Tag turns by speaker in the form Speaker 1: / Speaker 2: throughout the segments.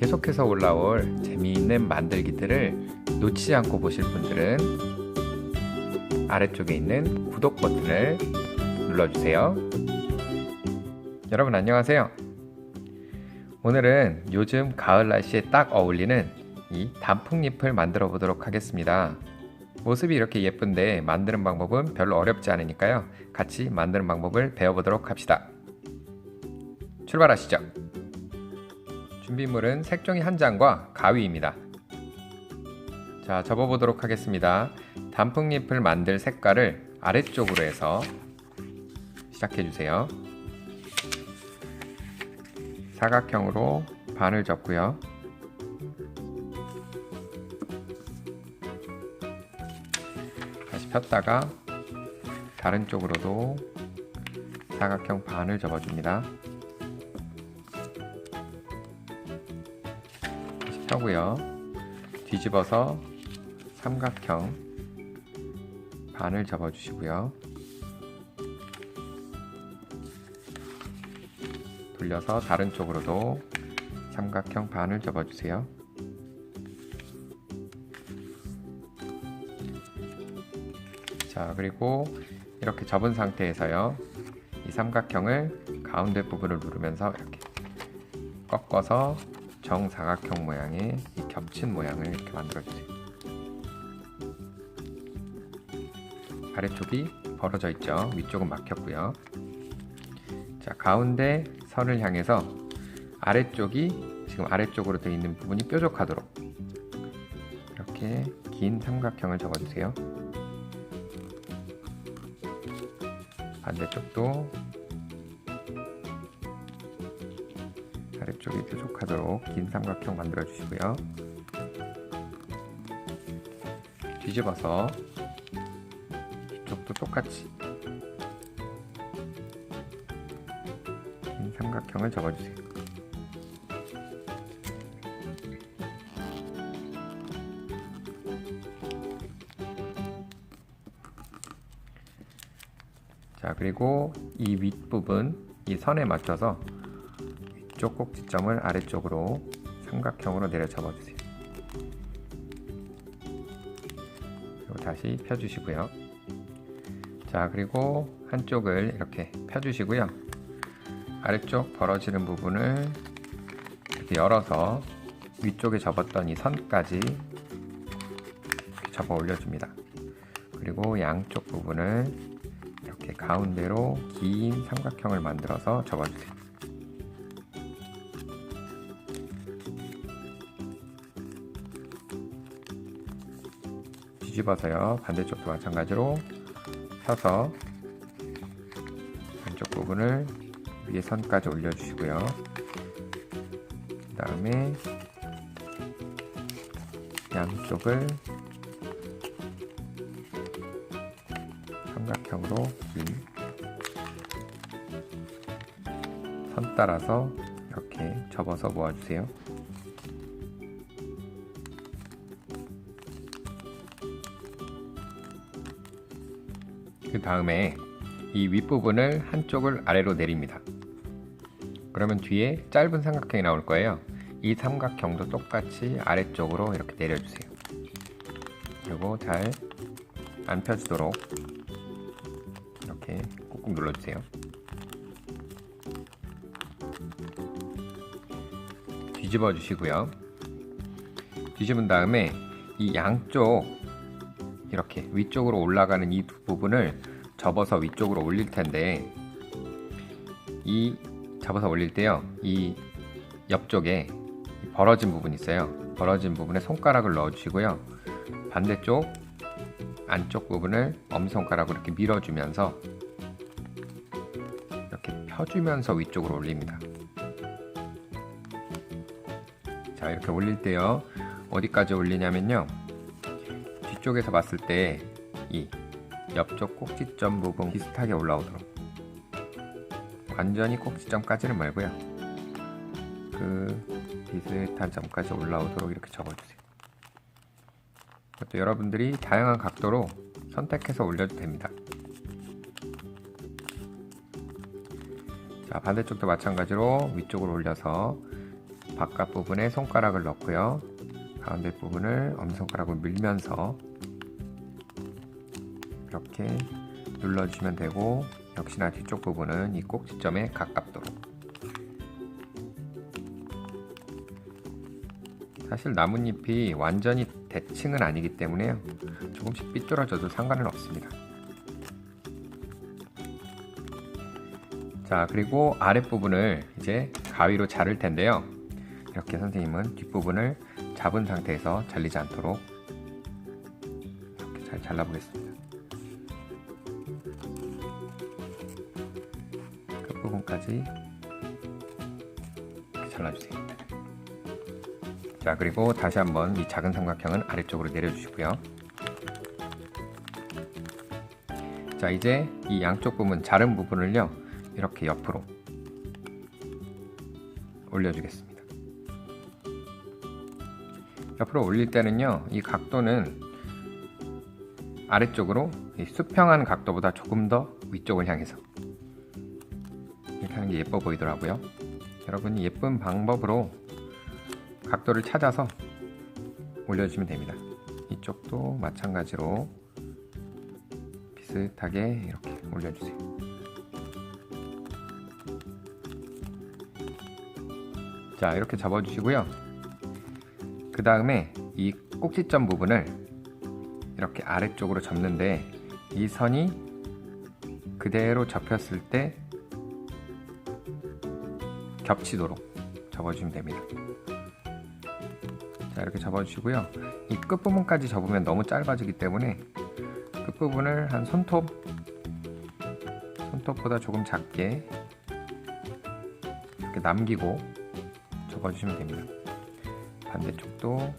Speaker 1: 계속해서 올라올 재미있는 만들기들을 놓치지 않고 보실 분들은 아래쪽에 있는 구독 버튼을 눌러주세요. 여러분 안녕하세요. 오늘은 요즘 가을 날씨에 딱 어울리는 이 단풍잎을 만들어 보도록 하겠습니다. 모습이 이렇게 예쁜데 만드는 방법은 별로 어렵지 않으니까요. 같이 만드는 방법을 배워보도록 합시다. 출발하시죠. 준비물은 색종이 한 장과 가위입니다. 자, 접어보도록 하겠습니다. 단풍잎을 만들 색깔을 아래쪽으로 해서 시작해 주세요. 사각형으로 반을 접고요. 다시 폈다가 다른 쪽으로도 사각형 반을 접어줍니다. 펴고요. 뒤집어서 삼각형 반을 접어주시고요. 돌려서 다른 쪽으로도 삼각형 반을 접어주세요. 자, 그리고 이렇게 접은 상태에서요. 이 삼각형을 가운데 부분을 누르면서 이렇게 꺾어서 정사각형 모양의 이 겹친 모양을 이렇게 만들어 주세요. 아래쪽이 벌어져 있죠. 위쪽은 막혔고요. 자, 가운데 선을 향해서 아래쪽이 지금 아래쪽으로 되어 있는 부분이 뾰족하도록 이렇게 긴 삼각형을 접어주세요. 반대쪽도 아래쪽이 뾰족하도록 긴 삼각형 만들어 주시고요. 뒤집어서 이쪽도 똑같이 긴 삼각형을 접어주세요. 자 그리고 이 윗부분 이 선에 맞춰서 위쪽 꼭지점을 아래쪽으로 삼각형으로 내려 접어주세요. 그리고 다시 펴주시고요. 자 그리고 한쪽을 이렇게 펴주시고요. 아래쪽 벌어지는 부분을 이렇게 열어서 위쪽에 접었던 이 선까지 접어 올려줍니다. 그리고 양쪽 부분을 이렇게 가운데로 긴 삼각형을 만들어서 접어주세요. 뒤집어서요. 반대쪽도 마찬가지로 펴서 한쪽 부분을 위에 선까지 올려주시고요. 그 다음에 양쪽을 삼각형으로 긴선 따라서 이렇게 접어서 모아주세요. 그 다음에 이 윗부분을 한쪽을 아래로 내립니다. 그러면 뒤에 짧은 삼각형이 나올 거예요. 이 삼각형도 똑같이 아래쪽으로 이렇게 내려주세요. 그리고 잘 안 펴지도록 이렇게 꾹꾹 눌러주세요. 뒤집어 주시고요. 뒤집은 다음에 이 양쪽 이렇게 위쪽으로 올라가는 이 두 부분을 접어서 위쪽으로 올릴 텐데 이 접어서 올릴 때요 이 옆쪽에 벌어진 부분 있어요. 벌어진 부분에 손가락을 넣어 주시고요. 반대쪽 안쪽 부분을 엄지손가락으로 이렇게 밀어주면서 이렇게 펴주면서 위쪽으로 올립니다. 자 이렇게 올릴 때요 어디까지 올리냐면요 뒤쪽에서 봤을 때 이 옆쪽 꼭지점 부분 비슷하게 올라오도록. 완전히 꼭지점까지는 말고요. 그 비슷한 점까지 올라오도록 이렇게 접어주세요. 또 여러분들이 다양한 각도로 선택해서 올려도 됩니다. 자 반대쪽도 마찬가지로 위쪽으로 올려서 바깥 부분에 손가락을 넣고요. 가운데 부분을 엄지손가락으로 밀면서 이렇게 눌러주시면 되고 역시나 뒤쪽 부분은 이 꼭지점에 가깝도록. 사실 나뭇잎이 완전히 대칭은 아니기 때문에요. 조금씩 삐뚤어져도 상관은 없습니다. 자 그리고 아랫부분을 이제 가위로 자를 텐데요. 이렇게 선생님은 뒷부분을 잡은 상태에서 잘리지 않도록 이렇게 잘 잘라 보겠습니다 이렇게 잘라주세요. 자 그리고 다시 한번 이 작은 삼각형은 아래쪽으로 내려주시고요. 자 이제 이 양쪽 부분 자른 부분을요 이렇게 옆으로 올려주겠습니다. 옆으로 올릴 때는요 이 각도는 아래쪽으로 이 수평한 각도보다 조금 더 위쪽을 향해서 이렇게 하는 게 예뻐 보이더라고요. 여러분이 예쁜 방법으로 각도를 찾아서 올려주시면 됩니다. 이쪽도 마찬가지로 비슷하게 이렇게 올려주세요. 자 이렇게 접어주시고요. 그 다음에 이 꼭지점 부분을 이렇게 아래쪽으로 접는데 이 선이 그대로 접혔을 때 겹치도록 접어주시면 됩니다. 자 이렇게 접어주시고요. 이 끝부분까지 접으면 너무 짧아지기 때문에 끝부분을 한 손톱 손톱보다 조금 작게 이렇게 남기고 접어주시면 됩니다. 반대쪽도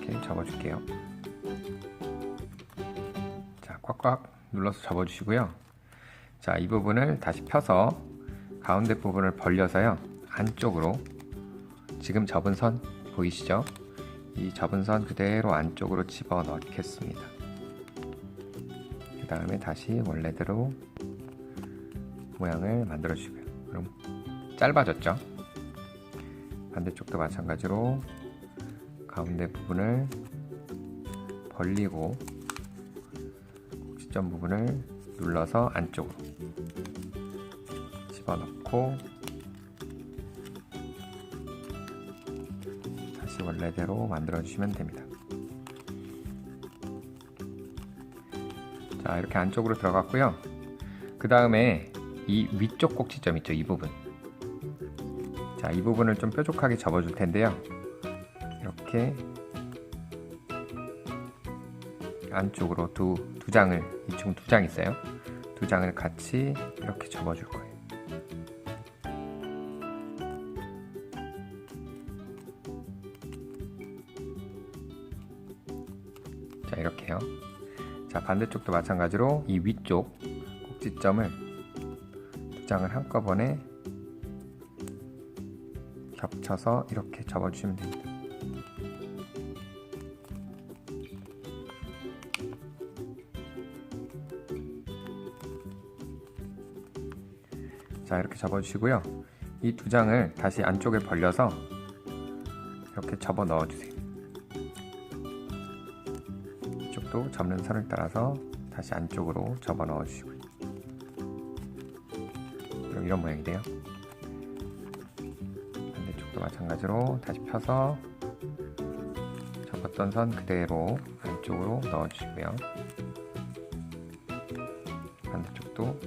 Speaker 1: 이렇게 접어줄게요. 자 꽉꽉 눌러서 접어주시고요 자, 이 부분을 다시 펴서 가운데 부분을 벌려서요. 안쪽으로 지금 접은 선 보이시죠? 이 접은 선 그대로 안쪽으로 집어 넣겠습니다. 그 다음에 다시 원래대로 모양을 만들어 주시고요. 그럼 짧아졌죠? 반대쪽도 마찬가지로 가운데 부분을 벌리고 꼭지점 부분을 눌러서 안쪽으로 집어넣고 다시 원래대로 만들어 주시면 됩니다. 자 이렇게 안쪽으로 들어갔고요. 그 다음에 이 위쪽 꼭지점 있죠 이 부분. 자 이 부분을 좀 뾰족하게 접어 줄 텐데요. 이렇게 안쪽으로 두, 두 장을 이중 두장 있어요. 두 장을 같이 이렇게 접어 줄 거예요. 자 이렇게요. 자 반대쪽도 마찬가지로 이 위쪽 꼭지점을 두 장을 한꺼번에 겹쳐서 이렇게 접어 주시면 됩니다 자 이렇게 접어주시고요. 이 두 장을 다시 안쪽에 벌려서 이렇게 접어 넣어주세요. 이쪽도 접는 선을 따라서 다시 안쪽으로 접어 넣어주시고요. 이런 모양이 돼요. 반대쪽도 마찬가지로 다시 펴서 접었던 선 그대로 안쪽으로 넣어주시고요. 반대쪽도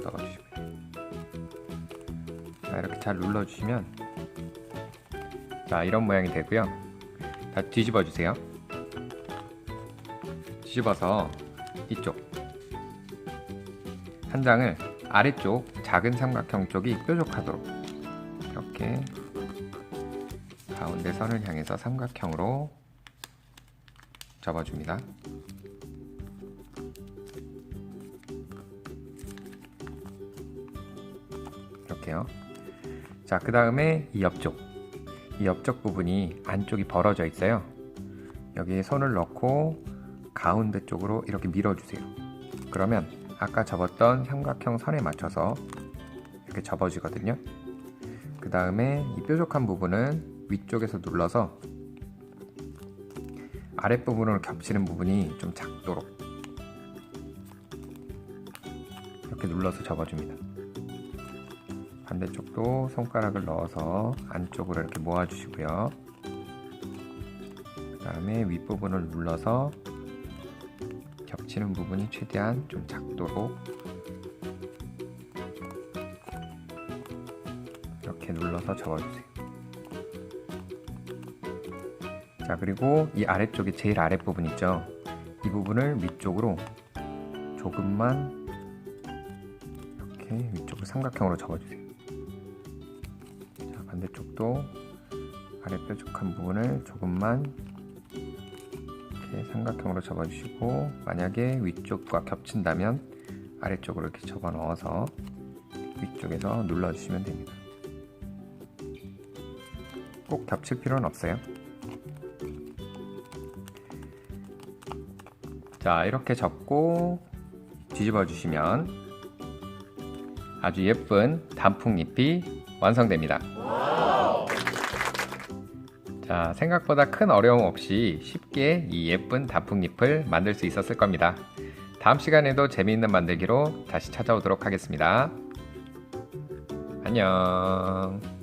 Speaker 1: 안쪽으로 넣어주시고요. 자 이렇게 잘 눌러주시면 자 이런 모양이 되고요. 다 뒤집어 주세요. 뒤집어서 이쪽 한 장을 아래쪽 작은 삼각형 쪽이 뾰족하도록 이렇게 가운데 선을 향해서 삼각형으로 접어줍니다. 이렇게요. 자, 그 다음에 이 옆쪽. 이 옆쪽 부분이 안쪽이 벌어져 있어요. 여기에 손을 넣고 가운데 쪽으로 이렇게 밀어주세요. 그러면 아까 접었던 삼각형 선에 맞춰서 이렇게 접어지거든요. 그 다음에 이 뾰족한 부분은 위쪽에서 눌러서 아랫부분으로 겹치는 부분이 좀 작도록 이렇게 눌러서 접어줍니다. 반대쪽도 손가락을 넣어서 안쪽으로 이렇게 모아주시고요. 그 다음에 윗부분을 눌러서 겹치는 부분이 최대한 좀 작도록 이렇게 눌러서 접어주세요. 자 그리고 이 아래쪽에 제일 아랫부분 있죠? 이 부분을 위쪽으로 조금만 이렇게 위쪽으로 삼각형으로 접어주세요. 자 반대쪽도 아래 뾰족한 부분을 조금만 이렇게 삼각형으로 접어주시고 만약에 위쪽과 겹친다면 아래쪽으로 이렇게 접어 넣어서 위쪽에서 눌러주시면 됩니다. 꼭 겹칠 필요는 없어요. 자 이렇게 접고 뒤집어 주시면 아주 예쁜 단풍잎이 완성됩니다. 자 생각보다 큰 어려움 없이 쉽게 이 예쁜 단풍잎을 만들 수 있었을 겁니다. 다음 시간에도 재미있는 만들기로 다시 찾아오도록 하겠습니다. 안녕.